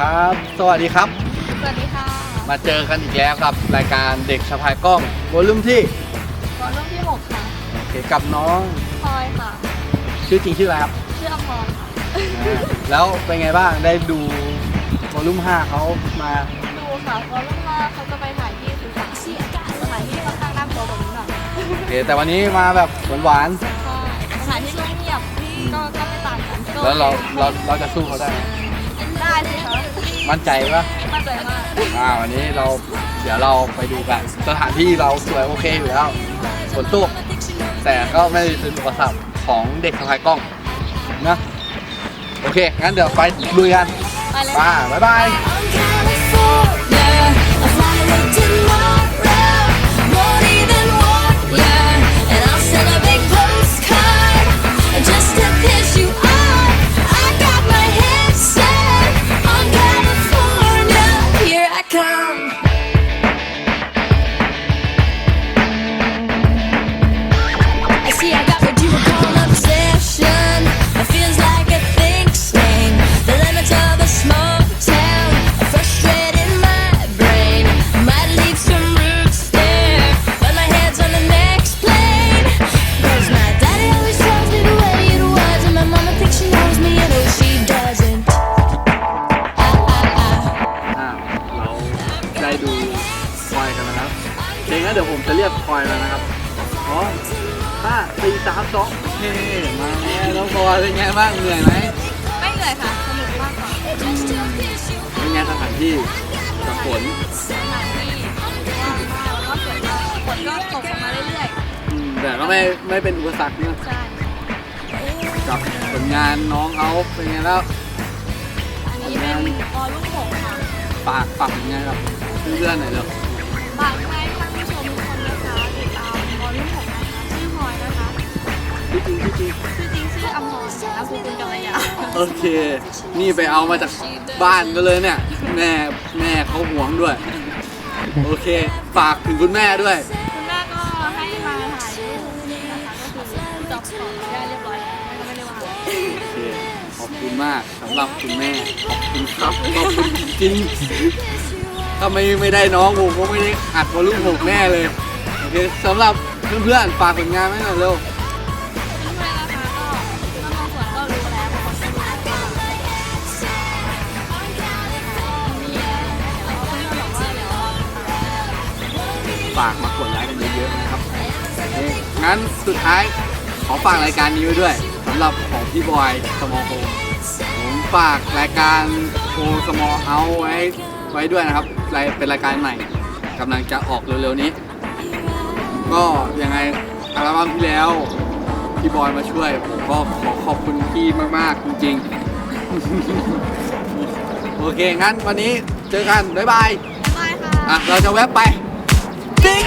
ครับ สวัสดีครับ สวัสดีค่ะมาเจอกันอีกแล้วครับรายการเด็กสะพายกล้องวอลุ่มที่วอลุ่มที่หกค่ะโอเคกับน้องพลอยค่ะ ชื่อจริงชื่ออะไรครับชื่ออภรค่ะแล้วเป็นไงบ้างได้ดูวอลุ่มห้าเขามาดูค่ะวอลุ่มห้าเขาจะไปถ่ายที่สุสานถ่ายที่ค่อนข้างน่ากลัวกว่านี้หน่อยโอเคแต่วันนี้มาแบบหวาน ก็ก็ไม่ต่างกันก็ๆแล้วเราเราเราจะสู้เขาได้ไหมได้สิคะมั่นใจปะมั่นใจมากอ่าวันนี้เราเดี๋ยวเราไปดูกัน สถานที่เราสวยโอเคอยู่แล้วฝนตกแต่ก็ไม่ได้เป็นอุปสรรคของเด็กสะพายกล้องนะโอเคงั้นเดี๋ยวไปลุยกันไปเลย ป้าบ๊ายบาย คอยกันแล้วนะครับโอเคงั้นเดี๋ยวผมจะเรียกคอยแล้วนะครับพร้อมห้าสี่สามสองโอเคมาแล้วน้องพลอยเป็นไงบ้างเหนื่อยไหมไม่เหนื่อยค่ะ สนุกมากกว่าเป็นไงสถานที่กับฝนสถานที่ว่างมากแล้วก็สวยมากฝนก็ตกลงมาเรื่อยอืมแต่ก็ไม่ไม่เป็นอุปสรรคเนอะๆใช่กับผลงานน้องเขาเป็นไงแล้ว อันนี้เป็นวอลลุ่ม6ค่ะ ฝากฝากผลงานกับเพื่อนๆหน่อยเร็ว ฝากให้ท่านผู้ชมทุกคนนะคะติดตามวอลลุ่ม6นะคะชื่อพลอยนะคะที่จริงที่จริงชื่อจริงชื่ออมรนามสกุลกัลยาโอเค นี่ไปเอามาจากบ้านก็เลยเนี่ยแม่แม่เขาหวงด้วย โอเค ฝากถึงคุณแม่ด้วย คุณแม่ก็ให้มาถ่ายรูปนะคะก็คือจอบของได้เรียบร้อยแล้วแม่ก็ไม่ได้ว่าอะไรโอเค ขอบคุณมากสำหรับคุณแม่ ขอบคุณครับ ขอบคุณจริง ถ้าไม่ไม่ได้น้องผมก็ไม่ได้อัดวอลลุ่มหกแน่เลยโอเคสำหรับเพื่อนๆฝากผลงานไว้หน่อยเร็วเพื่ะคะก็น้องๆสวนก็รู้แล้วก็รู้แล้วว่ามีเดี๋ยวเพื่อนๆบอกว่าเดี๋ยวรฝากมากดไลค์กันเยอะๆนะครับโอเคงั้นสุดท้ายขอฝากรายการนี้ไว้ด้วยสำหรับของพี่บอยสมอโฮผมฝากรายการโฮสมอเฮาไว้ ไว้ด้วยนะครับรายเป็นรายการใหม่กำลังจะออกเร็วๆนี้ ก็ยังไงอัลบั้มที่แล้วพี่บอยมาช่วย ผมก็ขอขอบคุณพี่มากๆจริงๆ โอเคงั้นวันนี้เจอกัน บ๊ายบาย บ๊ายบายค่ะ อะ เราจะแวะไป ติ๊ง